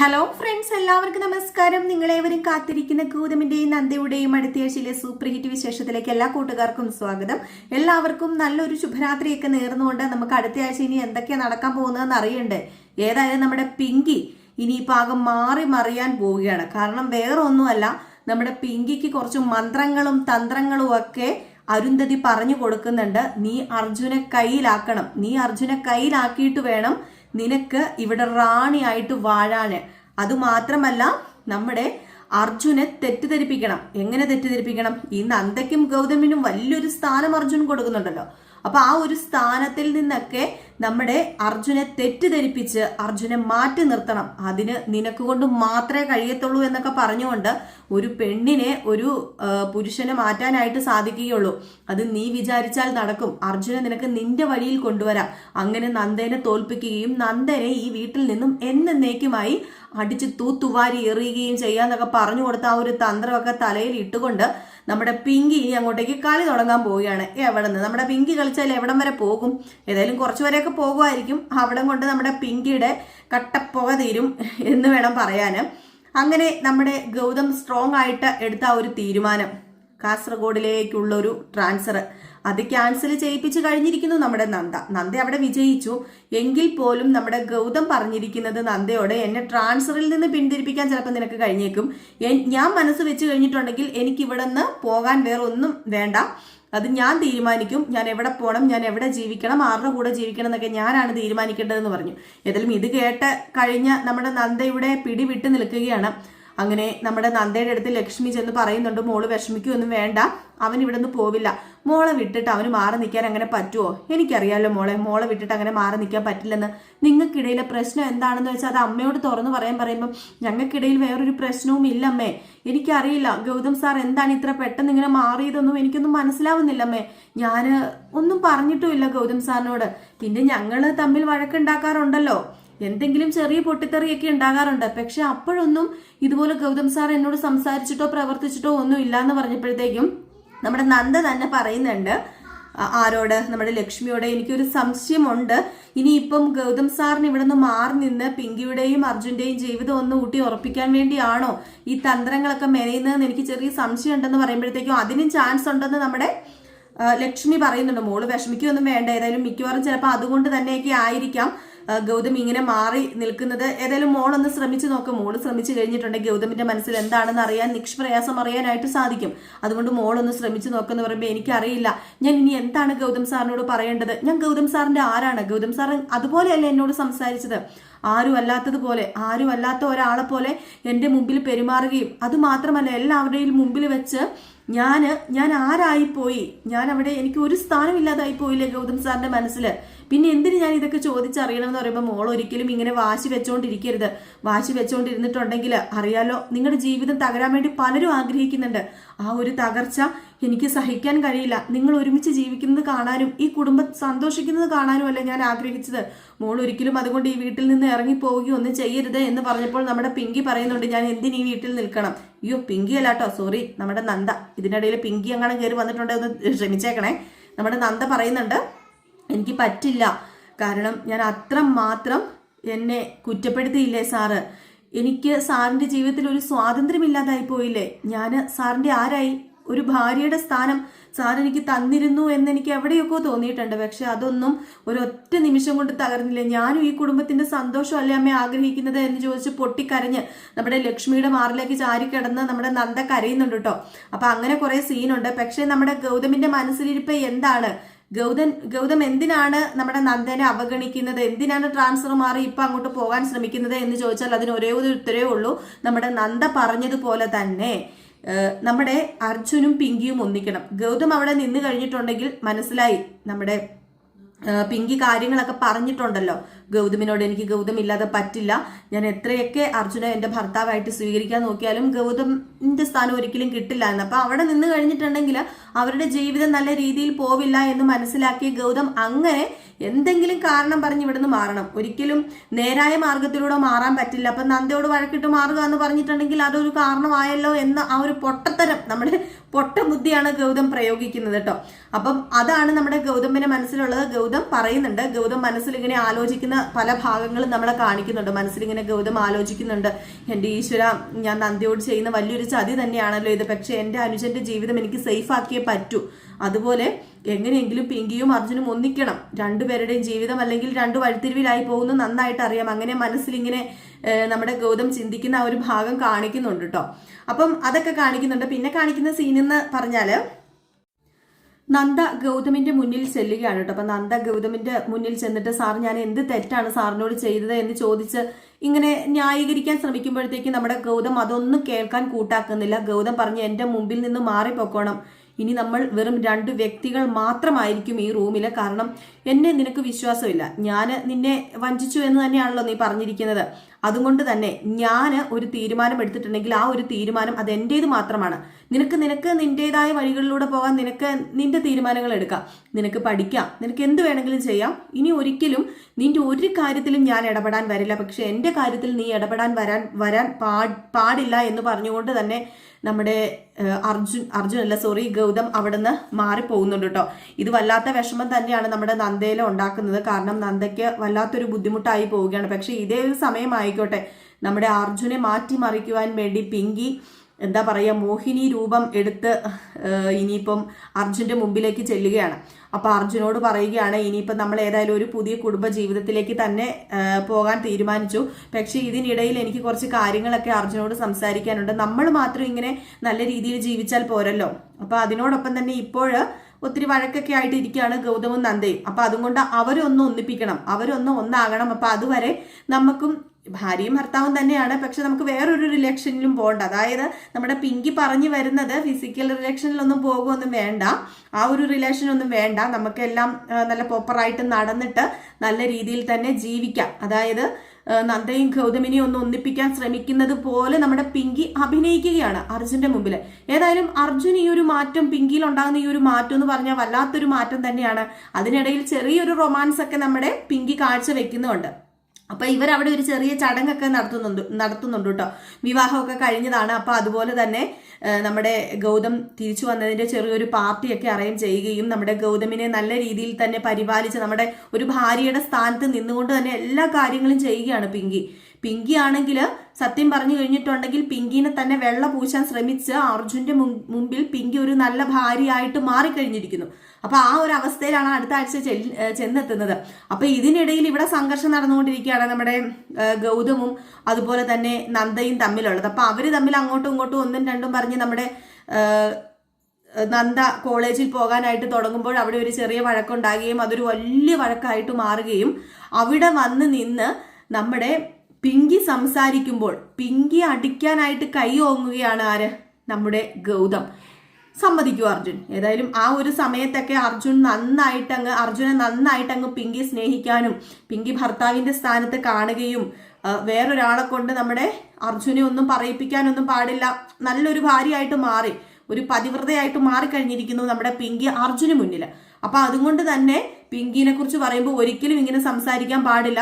Hello friends എല്ലാവർക്കും നമസ്കാരം. നിങ്ങളേവരും കാത്തിരിക്കുന്ന ഗൗതമിന്റെയും നന്ദയുടെയും അടുത്തയാഴ്ചയിലെ സൂപ്പർ ഹിറ്റ് വിശേഷത്തിലേക്ക് എല്ലാ കൂട്ടുകാർക്കും സ്വാഗതം. എല്ലാവർക്കും നല്ലൊരു ശുഭരാത്രിയൊക്കെ നേർന്നുകൊണ്ട് നമുക്ക് അടുത്ത ആഴ്ച ഇനി എന്തൊക്കെയാണ് നടക്കാൻ പോകുന്നതെന്ന് അറിയണ്ടേ? ഏതായാലും നമ്മുടെ പിങ്കി ഇനി ഈ പാകം മാറി മറിയാൻ പോവുകയാണ്. കാരണം വേറെ ഒന്നുമല്ല നമ്മുടെ പിങ്കിക്ക് കുറച്ച് മന്ത്രങ്ങളും തന്ത്രങ്ങളും ഒക്കെ അരുന്ധതി പറഞ്ഞു കൊടുക്കുന്നുണ്ട്. നീ അർജുനെ കയ്യിലാക്കണം. നീ അർജുനെ കയ്യിലാക്കിയിട്ട് വേണം നിനക്ക് ഇവിടെ റാണിയായിട്ട് വാഴാന്. അതുമാത്രമല്ല നമ്മുടെ അർജുനെ തെറ്റിദ്ധരിപ്പിക്കണം. എങ്ങനെ തെറ്റിദ്ധരിപ്പിക്കണം? ഈ നന്ദയ്ക്കും ഗൗതമിനും വലിയൊരു സ്ഥാനം അർജുൻ കൊടുക്കുന്നുണ്ടല്ലോ. അപ്പൊ ആ ഒരു സ്ഥാനത്തിൽ നിന്നൊക്കെ നമ്മുടെ അർജുനെ തെറ്റിദ്ധരിപ്പിച്ച് അർജുനെ മാറ്റി നിർത്തണം. അതിന് നിനക്ക് കൊണ്ട് മാത്രമേ കഴിയത്തുള്ളൂ എന്നൊക്കെ പറഞ്ഞുകൊണ്ട് ഒരു പെണ്ണിനെ ഒരു പുരുഷനെ മാറ്റാനായിട്ട് സാധിക്കുകയുള്ളൂ. അത് നീ വിചാരിച്ചാൽ നടക്കും. അർജുനെ നിനക്ക് നിന്റെ വഴിയിൽ കൊണ്ടുവരാം. അങ്ങനെ നന്ദനെ തോൽപ്പിക്കുകയും നന്ദനെ ഈ വീട്ടിൽ നിന്നും എന്നേക്കുമായി അടിച്ച് തൂത്തുവാരി എറിയുകയും ചെയ്യാന്നൊക്കെ പറഞ്ഞു കൊടുത്ത ആ ഒരു തന്ത്രമൊക്കെ തലയിൽ ഇട്ടുകൊണ്ട് നമ്മുടെ പിങ്കി ഇനി അങ്ങോട്ടേക്ക് കളി തുടങ്ങാൻ പോവുകയാണ്. എവിടെ നിന്ന് നമ്മുടെ പിങ്കി കളിച്ചാൽ എവിടം വരെ പോകും? ഏതായാലും കുറച്ചു പോകുമായിരിക്കും. അവിടം കൊണ്ട് നമ്മുടെ പിങ്കിയുടെ കട്ടപ്പുക തീരും എന്ന് വേണം പറയാന്. അങ്ങനെ നമ്മുടെ ഗൗതം സ്ട്രോങ് ആയിട്ട് എടുത്ത ആ ഒരു തീരുമാനം. കാസർഗോഡിലേക്കുള്ള ഒരു ട്രാൻസ്ഫർ അത് ക്യാൻസൽ ചെയ്യിപ്പിച്ച് കഴിഞ്ഞിരിക്കുന്നു നമ്മുടെ നന്ദ. നന്ദ അവിടെ വിജയിച്ചു. എങ്കിൽ പോലും നമ്മുടെ ഗൗതം പറഞ്ഞിരിക്കുന്നത് നന്ദയോട് എന്നെ ട്രാൻസ്ഫറിൽ നിന്ന് പിന്തിരിപ്പിക്കാൻ ചിലപ്പോൾ നിനക്ക് കഴിഞ്ഞേക്കും. ഞാൻ മനസ്സ് വെച്ച് കഴിഞ്ഞിട്ടുണ്ടെങ്കിൽ എനിക്ക് ഇവിടെ നിന്ന് പോകാൻ വേറെ ഒന്നും വേണ്ട. അത് ഞാൻ തീരുമാനിക്കും ഞാൻ എവിടെ പോകണം ഞാൻ എവിടെ ജീവിക്കണം ആരുടെ കൂടെ ജീവിക്കണം എന്നൊക്കെ ഞാനാണ് തീരുമാനിക്കേണ്ടതെന്ന് പറഞ്ഞു. ഏതായാലും ഇത് കേട്ട് കഴിഞ്ഞ നമ്മുടെ നന്ദയുടെ പിടി വിട്ട് നിൽക്കുകയാണ്. അങ്ങനെ നമ്മുടെ നന്ദയുടെ അടുത്ത് ലക്ഷ്മി ചെന്ന് പറയുന്നുണ്ട് മോൾ വിഷമിക്കൊന്നും വേണ്ട അവൻ ഇവിടെ നിന്ന് പോവില്ല. മോളെ വിട്ടിട്ട് അവന് മാറി നിൽക്കാൻ അങ്ങനെ പറ്റുമോ എനിക്കറിയാലോ മോളെ മോളെ വിട്ടിട്ട് അങ്ങനെ മാറി നിൽക്കാൻ പറ്റില്ലെന്ന്. നിങ്ങൾക്കിടയിലെ പ്രശ്നം എന്താണെന്ന് വെച്ചാൽ അത് അമ്മയോട് തുറന്നു പറയാൻ പറയുമ്പോൾ ഞങ്ങൾക്കിടയിൽ വേറൊരു പ്രശ്നവും ഇല്ല അമ്മേ. എനിക്കറിയില്ല ഗൗതം സാർ എന്താണ് ഇത്ര പെട്ടെന്ന് ഇങ്ങനെ മാറിയതൊന്നും എനിക്കൊന്നും മനസ്സിലാവുന്നില്ല അമ്മേ. ഞാൻ ഒന്നും പറഞ്ഞിട്ടുമില്ല ഗൗതം സാറിനോട്. പിന്നെ ഞങ്ങൾ തമ്മിൽ വഴക്കുണ്ടാക്കാറുണ്ടല്ലോ. എന്തെങ്കിലും ചെറിയ പൊട്ടിത്തെറിയൊക്കെ ഉണ്ടാകാറുണ്ട്. പക്ഷെ അപ്പോഴൊന്നും ഇതുപോലെ ഗൗതം സാർ എന്നോട് സംസാരിച്ചിട്ടോ പ്രവർത്തിച്ചിട്ടോ ഒന്നും ഇല്ല എന്ന് പറഞ്ഞപ്പോഴത്തേക്കും നമ്മുടെ നന്ദ തന്നെ പറയുന്നുണ്ട് ആരോട്? നമ്മുടെ ലക്ഷ്മിയോട് എനിക്കൊരു സംശയമുണ്ട്. ഇനിയിപ്പം ഗൗതം സാറിന് ഇവിടെ നിന്ന് മാറി നിന്ന് പിങ്കിയുടെയും അർജുന്റെയും ജീവിതം ഒന്ന് ഊട്ടി ഉറപ്പിക്കാൻ വേണ്ടിയാണോ ഈ തന്ത്രങ്ങളൊക്കെ മെനയുന്നതെന്ന് എനിക്ക് ചെറിയ സംശയം ഉണ്ടെന്ന് പറയുമ്പോഴത്തേക്കും അതിനും ചാൻസ് ഉണ്ടെന്ന് നമ്മുടെ ലക്ഷ്മി പറയുന്നുണ്ട്. മോൾ വിഷമിക്കൊന്നും വേണ്ട. ഏതായാലും മിക്കവാറും ചിലപ്പോൾ അതുകൊണ്ട് തന്നെയൊക്കെ ആയിരിക്കാം. ഗൗതം ഇങ്ങനെ മാറി നിൽക്കുന്നത്. ഏതായാലും ഒന്ന് ശ്രമിച്ചു നോക്കും. മോൾ ശ്രമിച്ചു കഴിഞ്ഞിട്ടുണ്ടെങ്കിൽ ഗൗതമിന്റെ മനസ്സിൽ എന്താണെന്ന് അറിയാൻ നിഷ്പ്രയാസം അറിയാനായിട്ട് സാധിക്കും. അതുകൊണ്ട് മോൾ ഒന്ന് ശ്രമിച്ചു നോക്കെന്ന് പറയുമ്പോൾ എനിക്കറിയില്ല. ഞാൻ ഇനി എന്താണ് ഗൗതം സാറിനോട് പറയേണ്ടത്? ഞാൻ ഗൗതം സാറിന്റെ ആരാണ്? ഗൗതം സാർ അതുപോലെയല്ല എന്നോട് സംസാരിച്ചത്. ആരും അല്ലാത്തതുപോലെ ആരും അല്ലാത്ത ഒരാളെ പോലെ എന്റെ മുമ്പിൽ പെരുമാറുകയും അതുമാത്രമല്ല എല്ലാവരുടെയും മുമ്പിൽ വെച്ച് ഞാൻ ഞാൻ ആരായിപ്പോയി? ഞാൻ അവിടെ എനിക്ക് ഒരു സ്ഥാനമില്ലാതായി പോയില്ലേ ഗൗതം സാറിന്റെ മനസ്സിൽ പിന്നെ എന്തിന് ഞാൻ ഇതൊക്കെ ചോദിച്ചറിയണമെന്ന് പറയുമ്പോൾ മോൾ ഒരിക്കലും ഇങ്ങനെ വാശി വെച്ചോണ്ടിരിക്കരുത്. വാശി വെച്ചോണ്ടിരുന്നിട്ടുണ്ടെങ്കിൽ അറിയാലോ നിങ്ങളുടെ ജീവിതം തകരാൻ വേണ്ടി പലരും ആഗ്രഹിക്കുന്നുണ്ട്. ആ ഒരു തകർച്ച എനിക്ക് സഹിക്കാൻ കഴിയില്ല. നിങ്ങൾ ഒരുമിച്ച് ജീവിക്കുന്നത് കാണാനും ഈ കുടുംബം സന്തോഷിക്കുന്നത് കാണാനും അല്ല ഞാൻ ആഗ്രഹിച്ചത്? മോൾ ഒരിക്കലും അതുകൊണ്ട് ഈ വീട്ടിൽ നിന്ന് ഇറങ്ങി പോവുകയോ ഒന്നും ചെയ്യരുത് എന്ന് പറഞ്ഞപ്പോൾ നമ്മുടെ പിങ്കി പറയുന്നുണ്ട് ഞാൻ എന്തിന് ഈ വീട്ടിൽ നിൽക്കണം? അയ്യോ പിങ്കി അല്ലാട്ടോ സോറി നമ്മുടെ നന്ദ. ഇതിനിടയിൽ പിങ്കി അങ്ങനെ കയറി വന്നിട്ടുണ്ടോ എന്ന് ക്ഷമിച്ചേക്കണേ. നമ്മുടെ നന്ദ പറയുന്നുണ്ട് എനിക്ക് പറ്റില്ല. കാരണം ഞാൻ അത്ര മാത്രം എന്നെ കുറ്റപ്പെടുത്തിയില്ലേ സാറ്? എനിക്ക് സാറിന്റെ ജീവിതത്തിൽ ഒരു സ്വാതന്ത്ര്യമില്ലാതായി പോയില്ലേ? ഞാൻ സാറിന്റെ ആരായി? ഒരു ഭാര്യയുടെ സ്ഥാനം സാർ എനിക്ക് തന്നിരുന്നു എന്ന് എനിക്ക് എവിടെയൊക്കെ തോന്നിയിട്ടുണ്ട്. പക്ഷെ അതൊന്നും ഒരൊറ്റ നിമിഷം കൊണ്ട് തകർന്നില്ല? ഞാനും ഈ കുടുംബത്തിന്റെ സന്തോഷം അല്ലേ അമ്മ ആഗ്രഹിക്കുന്നത് എന്ന് ചോദിച്ച് പൊട്ടിക്കരഞ്ഞ് നമ്മുടെ ലക്ഷ്മിയുടെ മാറിലേക്ക് ചാരിക്കിടന്ന് നമ്മുടെ നന്ദ കരയുന്നുണ്ട് കേട്ടോ. അപ്പൊ അങ്ങനെ കുറെ സീനുണ്ട് പക്ഷെ നമ്മുടെ ഗൗതമിന്റെ മനസ്സിലിരിപ്പ് എന്താണ്? ഗൗതം ഗൗതം എന്തിനാണ് നമ്മുടെ നന്ദനെ അവഗണിക്കുന്നത്? എന്തിനാണ് ട്രാൻസ്ഫർ മാറി ഇപ്പൊ അങ്ങോട്ട് പോകാൻ ശ്രമിക്കുന്നത് എന്ന് ചോദിച്ചാൽ അതിന് ഒരേ ഒരു ഉത്തരവേ ഉള്ളൂ. നമ്മുടെ നന്ദ പറഞ്ഞതുപോലെ തന്നെ നമ്മുടെ അർജുനും പിങ്കിയും ഒന്നിക്കണം. ഗൗതം അവിടെ നിന്ന് കഴിഞ്ഞിട്ടുണ്ടെങ്കിൽ മനസ്സിലായി നമ്മുടെ പിങ്കി കാര്യങ്ങളൊക്കെ പറഞ്ഞിട്ടുണ്ടല്ലോ. ഗൗതമിനോട് എനിക്ക് ഗൗതം ഇല്ലാതെ പറ്റില്ല. ഞാൻ എത്രയൊക്കെ അർജുന എന്റെ ഭർത്താവായിട്ട് സ്വീകരിക്കാൻ നോക്കിയാലും ഗൗതമിന്റെ സ്ഥാനം ഒരിക്കലും കിട്ടില്ല എന്ന്. അപ്പൊ അവിടെ നിന്ന് കഴിഞ്ഞിട്ടുണ്ടെങ്കിൽ അവരുടെ ജീവിതം നല്ല രീതിയിൽ പോവില്ല എന്ന് മനസ്സിലാക്കിയ ഗൗതം അങ്ങനെ എന്തെങ്കിലും കാരണം പറഞ്ഞ് ഇവിടുന്ന് മാറണം. ഒരിക്കലും നേരായ മാർഗത്തിലൂടെ മാറാൻ പറ്റില്ല. അപ്പൊ നന്ദയോട് വഴക്കിട്ട് മാറുക എന്ന് പറഞ്ഞിട്ടുണ്ടെങ്കിൽ അതൊരു കാരണമായല്ലോ എന്ന ആ ഒരു പൊട്ടത്തരം നമ്മുടെ പൊട്ട ബുദ്ധിയാണ് ഗൗതം പ്രയോഗിക്കുന്നത് കേട്ടോ. അപ്പം അതാണ് നമ്മുടെ ഗൗതമിന്റെ മനസ്സിലുള്ളത്. ഗൗതം പറയുന്നുണ്ട്. ഗൗതം മനസ്സിൽ ഇങ്ങനെ ആലോചിക്കുന്ന പല ഭാഗങ്ങളും നമ്മളെ കാണിക്കുന്നുണ്ട്. മനസ്സിലിങ്ങനെ ഗൗതം ആലോചിക്കുന്നുണ്ട്. എന്റെ ഈശ്വര ഞാൻ നന്ദിയോട് ചെയ്യുന്ന വലിയൊരു ചതി തന്നെയാണല്ലോ ഇത്. പക്ഷെ എന്റെ അനുജന്റെ ജീവിതം എനിക്ക് സേഫ് ആക്കിയേ പറ്റൂ. അതുപോലെ എങ്ങനെയെങ്കിലും പിങ്കിയും അർജുനും ഒന്നിക്കണം. രണ്ടുപേരുടെയും ജീവിതം അല്ലെങ്കിൽ രണ്ടു വഴിത്തിരിവിലായി പോകുന്നു നന്നായിട്ട് അറിയാം. അങ്ങനെ മനസ്സിലിങ്ങനെ നമ്മുടെ ഗൗതം ചിന്തിക്കുന്ന ആ ഒരു ഭാഗം കാണിക്കുന്നുണ്ട് കേട്ടോ അപ്പം അതൊക്കെ കാണിക്കുന്നുണ്ട്. പിന്നെ കാണിക്കുന്ന സീൻ എന്ന് പറഞ്ഞാൽ നന്ദ ഗൗതമിന്റെ മുന്നിൽ ചെല്ലുകയാണ് കേട്ടോ അപ്പൊ നന്ദ ഗൗതമിന്റെ മുന്നിൽ ചെന്നിട്ട് സാർ ഞാൻ എന്ത് തെറ്റാണ് സാറിനോട് ചെയ്തത്? എന്ന് ചോദിച്ച് ഇങ്ങനെ ന്യായീകരിക്കാൻ ശ്രമിക്കുമ്പോഴത്തേക്ക് നമ്മുടെ ഗൗതം അതൊന്നും കേൾക്കാൻ കൂട്ടാക്കുന്നില്ല. ഗൗതം പറഞ്ഞ് എന്റെ മുമ്പിൽ നിന്ന് മാറിപ്പോക്കോണം. ഇനി നമ്മൾ വെറും രണ്ട് വ്യക്തികൾ മാത്രമായിരിക്കും ഈ റൂമിൽ കാരണം എന്നെ നിനക്ക് വിശ്വാസമില്ല. ഞാൻ നിന്നെ വഞ്ചിച്ചു എന്ന് തന്നെയാണല്ലോ നീ പറഞ്ഞിരിക്കുന്നത്. അതുകൊണ്ട് തന്നെ ഞാൻ ഒരു തീരുമാനം എടുത്തിട്ടുണ്ടെങ്കിൽ ആ ഒരു തീരുമാനം അത് എന്റേത് മാത്രമാണ്. നിനക്ക് നിനക്ക് നിന്റേതായ വഴികളിലൂടെ പോകാൻ നിനക്ക് നിന്റെ തീരുമാനങ്ങൾ എടുക്കാം. നിനക്ക് പഠിക്കാം. നിനക്ക് എന്ത് വേണമെങ്കിലും ചെയ്യാം. ഇനി ഒരിക്കലും നിന്റെ ഒരു കാര്യത്തിലും ഞാൻ ഇടപെടാൻ വരില്ല. പക്ഷെ എന്റെ കാര്യത്തിൽ നീ ഇടപെടാൻ വരാൻ വരാൻ പാടില്ല എന്ന് പറഞ്ഞുകൊണ്ട് തന്നെ നമ്മുടെ അർജുൻ അർജുൻ അല്ല സോറി ഗൗതം അവിടുന്ന് മാറിപ്പോകുന്നുണ്ട് കേട്ടോ. ഇത് വല്ലാത്ത വിഷമം തന്നെയാണ് നമ്മുടെ നന്ദയില ഉണ്ടാക്കുന്നത്. കാരണം നന്ദയ്ക്ക് വല്ലാത്തൊരു ബുദ്ധിമുട്ടായി പോവുകയാണ്. പക്ഷേ ഇതേ ഒരു സമയമായിക്കോട്ടെ. നമ്മുടെ അർജുനെ മാറ്റിമറിക്കുവാൻ വേണ്ടി പിങ്കി എന്താ പറയുക മോഹിനി രൂപം എടുത്ത് ഇനിയിപ്പം അർജുന്റെ മുമ്പിലേക്ക് ചെല്ലുകയാണ്. അപ്പോൾ അർജുനോട് പറയുകയാണ് ഇനിയിപ്പം നമ്മൾ ഏതായാലും ഒരു പുതിയ കുടുംബ ജീവിതത്തിലേക്ക് തന്നെ പോകാൻ തീരുമാനിച്ചു. പക്ഷേ ഇതിനിടയിൽ എനിക്ക് കുറച്ച് കാര്യങ്ങളൊക്കെ അർജുനോട് സംസാരിക്കാനുണ്ട്. നമ്മൾ മാത്രം ഇങ്ങനെ നല്ല രീതിയിൽ ജീവിച്ചാൽ പോരല്ലോ. അപ്പോൾ അതിനോടൊപ്പം തന്നെ ഇപ്പോൾ ഒത്തിരി വഴക്കൊക്കെ ആയിട്ട് ഇരിക്കുകയാണ് ഗൗതമും നന്ദയും. അപ്പൊ അതുകൊണ്ട് അവരൊന്ന് ഒന്നിപ്പിക്കണം. അവരൊന്ന് ഒന്നാകണം. അപ്പൊ അതുവരെ നമുക്കും ഭാര്യയും ഭർത്താവും തന്നെയാണ്. പക്ഷെ നമുക്ക് വേറൊരു റിലേഷനിലും പോകണ്ട. അതായത് നമ്മുടെ പിങ്കി പറഞ്ഞു വരുന്നത് ഫിസിക്കൽ റിലേഷനിലൊന്നും പോകുമൊന്നും വേണ്ട. ആ ഒരു റിലേഷനൊന്നും വേണ്ട. നമുക്കെല്ലാം നല്ല പ്രോപ്പറായിട്ട് നടന്നിട്ട് നല്ല രീതിയിൽ തന്നെ ജീവിക്കാം. അതായത് നന്ദയും ഗൗതമിനെയും ഒന്ന് ഒന്നിപ്പിക്കാൻ ശ്രമിക്കുന്നത് പോലെ നമ്മുടെ പിങ്കി അഭിനയിക്കുകയാണ് അർജുന്റെ മുമ്പിൽ ഏതായാലും അർജുൻ ഈ ഒരു മാറ്റം പിങ്കിയിൽ ഉണ്ടാകുന്ന ഈ ഒരു മാറ്റം എന്ന് പറഞ്ഞാൽ വല്ലാത്തൊരു മാറ്റം തന്നെയാണ്. അതിനിടയിൽ ചെറിയൊരു റൊമാൻസ് ഒക്കെ നമ്മുടെ പിങ്കി കാഴ്ച വെക്കുന്നുണ്ട് അപ്പൊ ഇവരവിടെ ഒരു ചെറിയ ചടങ്ങൊക്കെ നടത്തുന്നുണ്ട് നടത്തുന്നുണ്ട് കേട്ടോ. വിവാഹമൊക്കെ കഴിഞ്ഞതാണ്. അപ്പൊ അതുപോലെ തന്നെ നമ്മുടെ ഗൗതം തിരിച്ചു വന്നതിന്റെ ചെറിയൊരു പാർട്ടിയൊക്കെ അറേഞ്ച് ചെയ്യുകയും നമ്മുടെ ഗൗതമിനെ നല്ല രീതിയിൽ തന്നെ പരിപാലിച്ച് നമ്മുടെ ഒരു ഭാര്യയുടെ സ്ഥാനത്ത് നിന്നുകൊണ്ട് തന്നെ എല്ലാ കാര്യങ്ങളും ചെയ്യുകയാണ് പിങ്കി. പിങ്കി ആണെങ്കിൽ സത്യം പറഞ്ഞു കഴിഞ്ഞിട്ടുണ്ടെങ്കിൽ പിങ്കിനെ തന്നെ വെള്ള പൂശാൻ ശ്രമിച്ച് അർജുന്റെ മുമ്പിൽ പിങ്കി ഒരു നല്ല ഭാര്യയായിട്ട് മാറിക്കഴിഞ്ഞിരിക്കുന്നു. അപ്പൊ ആ ഒരു അവസ്ഥയിലാണ് അടുത്ത ആഴ്ച ചെന്നെത്തുന്നത്. അപ്പൊ ഇതിനിടയിൽ ഇവിടെ സംഘർഷം നടന്നുകൊണ്ടിരിക്കുകയാണ് നമ്മുടെ ഗൗതമും അതുപോലെ തന്നെ നന്ദയും തമ്മിലുള്ളത്. അപ്പൊ അവർ തമ്മിൽ അങ്ങോട്ടും ഇങ്ങോട്ടും ഒന്നും രണ്ടും പറഞ്ഞ് നമ്മുടെ നന്ദ കോളേജിൽ പോകാനായിട്ട് തുടങ്ങുമ്പോൾ അവിടെ ഒരു ചെറിയ വഴക്കുണ്ടാകുകയും അതൊരു വലിയ വഴക്കായിട്ട് മാറുകയും അവിടെ വന്ന് നിന്ന് നമ്മുടെ പിങ്കി സംസാരിക്കുമ്പോൾ പിങ്കി അടിക്കാനായിട്ട് കൈ ഓങ്ങുകയാണ് ആര്? നമ്മുടെ ഗൗതം. സമ്മതിക്കൂ അർജുൻ. ഏതായാലും ആ ഒരു സമയത്തൊക്കെ അർജുൻ നന്നായിട്ട് അങ്ങ് അർജുനെ നന്നായിട്ട് അങ്ങ് പിങ്കി സ്നേഹിക്കാനും പിങ്കി ഭർത്താവിന്റെ സ്ഥാനത്ത് കാണുകയും വേറൊരാളെ കൊണ്ട് നമ്മുടെ അർജുനെ ഒന്നും പറയിപ്പിക്കാനൊന്നും പാടില്ല. നല്ലൊരു ഭാര്യയായിട്ട് മാറി ഒരു പതിവ്രതയായിട്ട് മാറിക്കഴിഞ്ഞിരിക്കുന്നു നമ്മുടെ പിങ്കി അർജുന് മുന്നിൽ അപ്പൊ അതുകൊണ്ട് തന്നെ പിങ്കിനെ കുറിച്ച് പറയുമ്പോൾ ഒരിക്കലും ഇങ്ങനെ സംസാരിക്കാൻ പാടില്ല.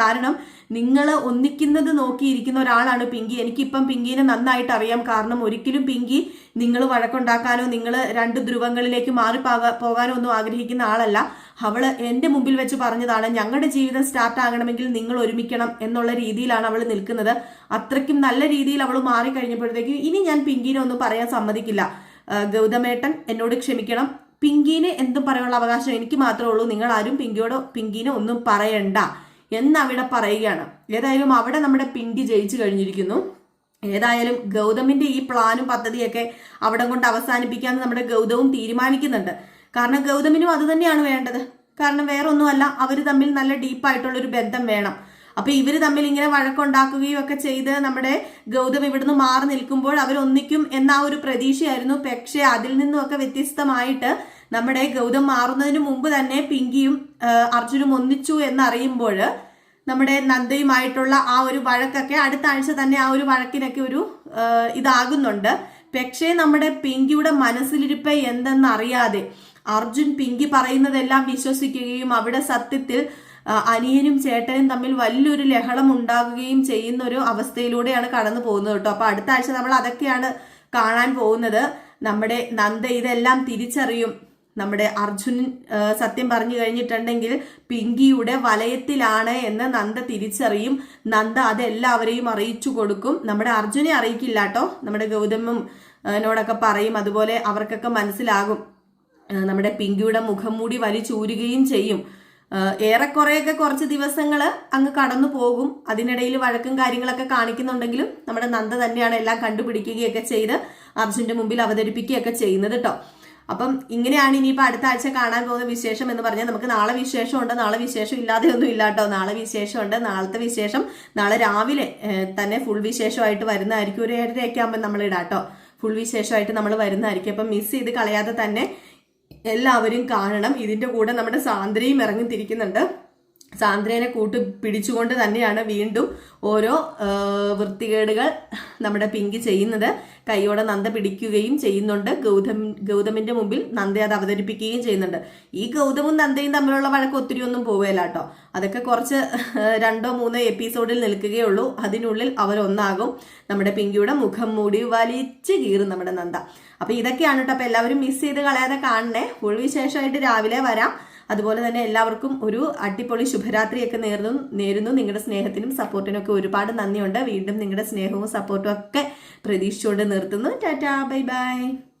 കാരണം നിങ്ങൾ ഒന്നിക്കുന്നത് നോക്കിയിരിക്കുന്ന ഒരാളാണ് പിങ്കി. എനിക്കിപ്പം പിങ്കിനെ നന്നായിട്ട് അറിയാം. കാരണം ഒരിക്കലും പിങ്കി നിങ്ങൾ വഴക്കുണ്ടാക്കാനോ നിങ്ങൾ രണ്ട് ധ്രുവങ്ങളിലേക്ക് മാറി പോകാനോ ഒന്നും ആഗ്രഹിക്കുന്ന ആളല്ല. അവൾ എന്റെ മുമ്പിൽ വെച്ച് പറഞ്ഞതാണ് ഞങ്ങളുടെ ജീവിതം സ്റ്റാർട്ട് ആകണമെങ്കിൽ നിങ്ങൾ ഒരുമിക്കണം എന്നുള്ള രീതിയിലാണ് അവൾ നിൽക്കുന്നത്. അത്രയ്ക്കും നല്ല രീതിയിൽ അവൾ മാറി കഴിഞ്ഞപ്പോഴത്തേക്കും ഇനി ഞാൻ പിങ്കിനെ ഒന്നും പറയാൻ സമ്മതിക്കില്ല. ഗൗതമേട്ടൻ എന്നോട് ക്ഷമിക്കണം. പിങ്കിനെ എന്തും പറയാനുള്ള അവകാശം എനിക്ക് മാത്രമേ ഉള്ളൂ. നിങ്ങൾ ആരും പിങ്കിയോടോ പിങ്കിനെ ഒന്നും പറയണ്ട. എന്നവിടെ പറയുകയാണ്. ഏതായാലും അവിടെ നമ്മുടെ പിണ്ടി ജയിച്ചു കഴിഞ്ഞിരിക്കുന്നു. ഏതായാലും ഗൗതമിന്റെ ഈ പ്ലാനും പദ്ധതിയൊക്കെ അവിടെ കൊണ്ട് അവസാനിപ്പിക്കാമെന്ന് നമ്മുടെ ഗൗതവും തീരുമാനിക്കുന്നുണ്ട്. കാരണം ഗൗതമിനും അത് തന്നെയാണ് വേണ്ടത്. കാരണം വേറെ ഒന്നുമല്ല അവർ തമ്മിൽ നല്ല ഡീപ്പായിട്ടുള്ളൊരു ബന്ധം വേണം. അപ്പൊ ഇവർ തമ്മിൽ ഇങ്ങനെ വഴക്കുണ്ടാക്കുകയും ഒക്കെ ചെയ്ത് നമ്മുടെ ഗൗതം ഇവിടുന്ന് മാറി നിൽക്കുമ്പോൾ അവരൊന്നിക്കും എന്ന ഒരു പ്രതീക്ഷയായിരുന്നു. പക്ഷെ അതിൽ നിന്നും ഒക്കെ വ്യത്യസ്തമായിട്ട് നമ്മുടെ ഗൗതം മാറുന്നതിന് മുമ്പ് തന്നെ പിങ്കിയും അർജുനും ഒന്നിച്ചു എന്നറിയുമ്പോൾ നമ്മുടെ നന്ദയുമായിട്ടുള്ള ആ ഒരു വഴക്കൊക്കെ അടുത്ത ആഴ്ച തന്നെ ആ ഒരു വഴക്കിനൊക്കെ ഒരു ഇതാകുന്നുണ്ട്. പക്ഷേ നമ്മുടെ പിങ്കിയുടെ മനസ്സിലിരിപ്പ് എന്തെന്നറിയാതെ അർജുൻ പിങ്കി പറയുന്നതെല്ലാം വിശ്വസിക്കുകയും അവിടെ സത്യത്തിൽ അനിയനും ചേട്ടനും തമ്മിൽ വലിയൊരു ലഹളം ഉണ്ടാകുകയും ചെയ്യുന്ന ഒരു അവസ്ഥയിലൂടെയാണ് കടന്നു പോകുന്നത് കേട്ടോ. അപ്പൊ അടുത്ത ആഴ്ച നമ്മൾ അതൊക്കെയാണ് കാണാൻ പോകുന്നത്. നമ്മുടെ നന്ദ ഇതെല്ലാം തിരിച്ചറിയും. നമ്മുടെ അർജുൻ സത്യം പറഞ്ഞു കഴിഞ്ഞിട്ടുണ്ടെങ്കിൽ പിങ്കിയുടെ വലയത്തിലാണ് എന്ന് നന്ദ തിരിച്ചറിയും. നന്ദ അതെല്ലാവരെയും അറിയിച്ചു കൊടുക്കും. നമ്മുടെ അർജുനെ അറിയിക്കില്ല കേട്ടോ. നമ്മുടെ ഗൗതമനോടൊക്കെ നോടൊക്കെ പറയും. അതുപോലെ അവർക്കൊക്കെ മനസ്സിലാകും. നമ്മുടെ പിങ്കിയുടെ മുഖം മൂടി വലിച്ചൂരുകയും ചെയ്യും. ഏറെക്കുറെയൊക്കെ കുറച്ച് ദിവസങ്ങൾ അങ്ങ് കടന്നു പോകും. അതിനിടയിൽ വഴക്കും കാര്യങ്ങളൊക്കെ കാണിക്കുന്നുണ്ടെങ്കിലും നമ്മുടെ നന്ദ തന്നെയാണ് എല്ലാം കണ്ടുപിടിക്കുകയൊക്കെ ചെയ്ത് അർജുന്റെ മുമ്പിൽ അവതരിപ്പിക്കുകയൊക്കെ ചെയ്യുന്നത് കേട്ടോ. അപ്പം ഇങ്ങനെയാണ് ഇനിയിപ്പോൾ അടുത്ത ആഴ്ച കാണാൻ പോകുന്ന വിശേഷം എന്ന് പറഞ്ഞാൽ നമുക്ക് നാളെ വിശേഷമുണ്ട്. നാളെ വിശേഷം ഇല്ലാതെ ഒന്നും ഇല്ല കേട്ടോ. നാളെ വിശേഷമുണ്ട്. നാളത്തെ വിശേഷം നാളെ രാവിലെ തന്നെ ഫുൾ വിശേഷമായിട്ട് വരുന്നതായിരിക്കും. ഒരു ഏഴരയൊക്കെ ആകുമ്പോൾ നമ്മൾ ഇടാം കേട്ടോ. ഫുൾ വിശേഷമായിട്ട് നമ്മൾ വരുന്നതായിരിക്കും. അപ്പം മിസ് ചെയ്ത് കളയാതെ തന്നെ എല്ലാവരും കാണണം. ഇതിന്റെ കൂടെ നമ്മുടെ സാന്ദ്രയും ഇറങ്ങിത്തിരിക്കുന്നുണ്ട് സാന്ദ്രേനെ കൂട്ട് പിടിച്ചുകൊണ്ട് തന്നെയാണ് വീണ്ടും ഓരോ വൃത്തികേടുകൾ നമ്മുടെ പിങ്കി ചെയ്യുന്നത്. കൈയോടെ നന്ദ പിടിക്കുകയും ചെയ്യുന്നുണ്ട്. ഗൗതം ഗൗതമിന്റെ മുമ്പിൽ നന്ദ അത് അവതരിപ്പിക്കുകയും ചെയ്യുന്നുണ്ട്. ഈ ഗൗതമും നന്ദയും തമ്മിലുള്ള വഴക്ക് ഒത്തിരി ഒന്നും പോവുകയില്ല കേട്ടോ അതൊക്കെ കുറച്ച് രണ്ടോ മൂന്നോ എപ്പിസോഡിൽ നിൽക്കുകയുള്ളൂ. അതിനുള്ളിൽ അവരൊന്നാകും. നമ്മുടെ പിങ്കിയുടെ മുഖം മൂടി വലിച്ച് കീറും നമ്മുടെ നന്ദ. അപ്പൊ ഇതൊക്കെയാണ് കേട്ടോ അപ്പൊ എല്ലാവരും മിസ് ചെയ്ത് കളയാതെ കാണണേ. ഒഴിവിശേഷമായിട്ട് വിശേഷമായിട്ട് രാവിലെ വരാം. അതുപോലെ തന്നെ എല്ലാവർക്കും ഒരു അടിപൊളി ശുഭരാത്രിയൊക്കെ നേരുന്നു നേരുന്നു. നിങ്ങളുടെ സ്നേഹത്തിനും സപ്പോർട്ടിനും ഒക്കെ ഒരുപാട് നന്ദിയുണ്ട്. വീണ്ടും നിങ്ങളുടെ സ്നേഹവും സപ്പോർട്ടും ഒക്കെ പ്രതീക്ഷിച്ചുകൊണ്ട് നിർത്തുന്നു. Tata bye bye.